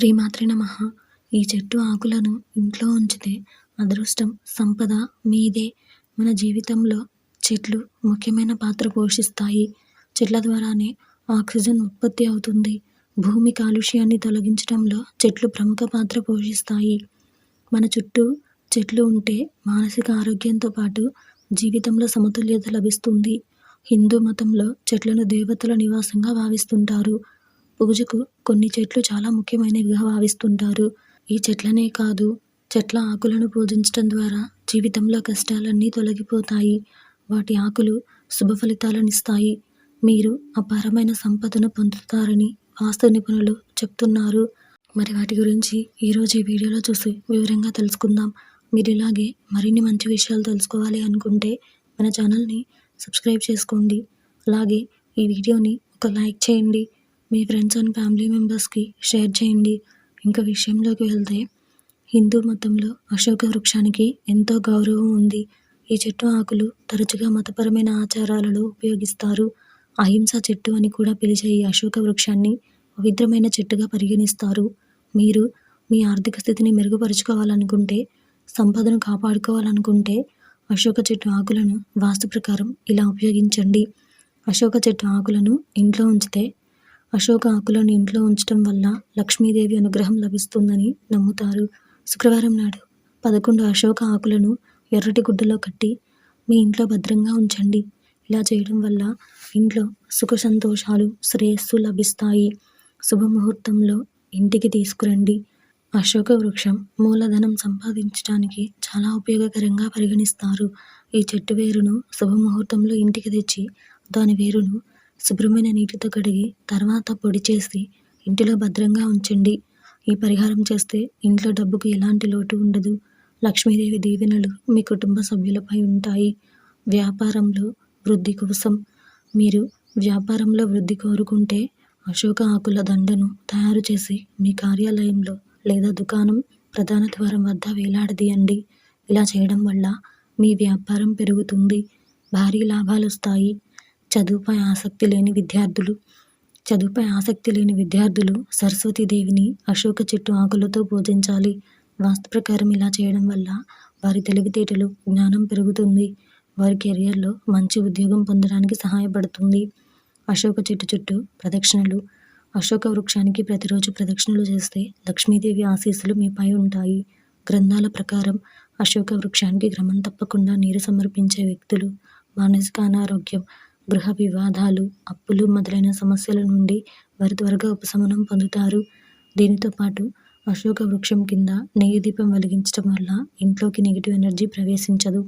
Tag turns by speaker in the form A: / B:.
A: శ్రీమాత్రి నమ. ఈ చెట్టు ఆకులను ఇంట్లో ఉంచితే అదృష్టం సంపద మీదే. మన జీవితంలో చెట్లు ముఖ్యమైన పాత్ర పోషిస్తాయి. చెట్ల ద్వారానే ఆక్సిజన్ ఉత్పత్తి అవుతుంది. భూమి కాలుష్యాన్ని తొలగించడంలో చెట్లు ప్రముఖ పాత్ర పోషిస్తాయి. మన చుట్టూ చెట్లు ఉంటే మానసిక ఆరోగ్యంతో పాటు జీవితంలో సమతుల్యత లభిస్తుంది. హిందూ మతంలో చెట్లను దేవతల నివాసంగా భావిస్తుంటారు. పూజకు కొన్ని చెట్లు చాలా ముఖ్యమైనవిగా భావిస్తుంటారు. ఈ చెట్లనే కాదు చెట్ల ఆకులను పూజించడం ద్వారా జీవితంలో కష్టాలన్నీ తొలగిపోతాయి. వాటి ఆకులు శుభ ఫలితాలనిస్తాయి. మీరు అపారమైన సంపదను పొందుతారని వాస్తు నిపుణులు చెప్తున్నారు. మరి వాటి గురించి ఈరోజు ఈ వీడియోలో చూసి వివరంగా తెలుసుకుందాం. మీరు ఇలాగే మరిన్ని మంచి విషయాలు తెలుసుకోవాలి అనుకుంటే మన ఛానల్ని సబ్స్క్రైబ్ చేసుకోండి. అలాగే ఈ వీడియోని ఒక లైక్ చేయండి. మీ ఫ్రెండ్స్ అండ్ ఫ్యామిలీ మెంబర్స్కి షేర్ చేయండి. ఇంకా విషయంలోకి వెళ్తే హిందూ మతంలో అశోక వృక్షానికి ఎంతో గౌరవం ఉంది. ఈ చెట్టు ఆకులు తరచుగా మతపరమైన ఆచారాలలో ఉపయోగిస్తారు. అహింస చెట్టు అని కూడా పిలిచే ఈ అశోక వృక్షాన్ని పవిత్రమైన చెట్టుగా పరిగణిస్తారు. మీరు మీ ఆర్థిక స్థితిని మెరుగుపరుచుకోవాలనుకుంటే సంపదను కాపాడుకోవాలనుకుంటే అశోక చెట్టు ఆకులను వాస్తు ప్రకారం ఇలా ఉపయోగించండి. అశోక చెట్టు ఆకులను ఇంట్లో ఉంచితే అశోక ఆకులను ఇంట్లో ఉంచడం వల్ల లక్ష్మీదేవి అనుగ్రహం లభిస్తుందని నమ్ముతారు. శుక్రవారం నాడు పదకొండు అశోక ఆకులను ఎర్రటి గుడ్డలో కట్టి మీ ఇంట్లో భద్రంగా ఉంచండి. ఇలా చేయడం వల్ల ఇంట్లో సుఖ సంతోషాలు శ్రేయస్సు లభిస్తాయి. శుభముహూర్తంలో ఇంటికి తీసుకురండి. అశోక వృక్షం మూలధనం సంపాదించడానికి చాలా ఉపయోగకరంగా పరిగణిస్తారు. ఈ చెట్టు వేరును శుభముహూర్తంలో ఇంటికి తెచ్చి దాని వేరును శుభ్రమైన నీటితో కడిగి తర్వాత పొడి చేసి ఇంటిలో భద్రంగా ఉంచండి. ఈ పరిహారం చేస్తే ఇంట్లో డబ్బుకు ఎలాంటి లోటు ఉండదు. లక్ష్మీదేవి దీవెనలు మీ కుటుంబ సభ్యులపై ఉంటాయి. వ్యాపారంలో వృద్ధి కోసం మీరు వ్యాపారంలో వృద్ధి కోరుకుంటే అశోక ఆకుల దండను తయారు చేసి మీ కార్యాలయంలో లేదా దుకాణం ప్రధాన ద్వారం వద్ద వేలాడదీయండి. ఇలా చేయడం వల్ల మీ వ్యాపారం పెరుగుతుంది. భారీ లాభాలు వస్తాయి చదువుపై ఆసక్తి లేని విద్యార్థులు చదువుపై ఆసక్తి లేని విద్యార్థులు సరస్వతీదేవిని అశోక చెట్టు ఆకులతో పూజించాలి. వాస్తు ప్రకారం ఇలా చేయడం వల్ల వారి తెలివితేటలు జ్ఞానం పెరుగుతుంది. వారి కెరియర్లో మంచి ఉద్యోగం పొందడానికి సహాయపడుతుంది. అశోక చెట్టు చుట్టూ ప్రదక్షిణలు. అశోక వృక్షానికి ప్రతిరోజు ప్రదక్షిణలు చేస్తే లక్ష్మీదేవి ఆశీస్సులు మీపై ఉంటాయి. గ్రంథాల ప్రకారం అశోక వృక్షానికి క్రమం తప్పకుండా నీరు సమర్పించే వ్యక్తులు. మానసిక అనారోగ్యం గృహ వివాదాలు అప్పులు మొదలైన సమస్యల నుండి వారు త్వరగా ఉపశమనం పొందుతారు. దీనితో పాటు అశోక వృక్షం కింద నెయ్యి దీపం వెలిగించడం వల్ల ఇంట్లోకి నెగిటివ్ ఎనర్జీ ప్రవేశించదు.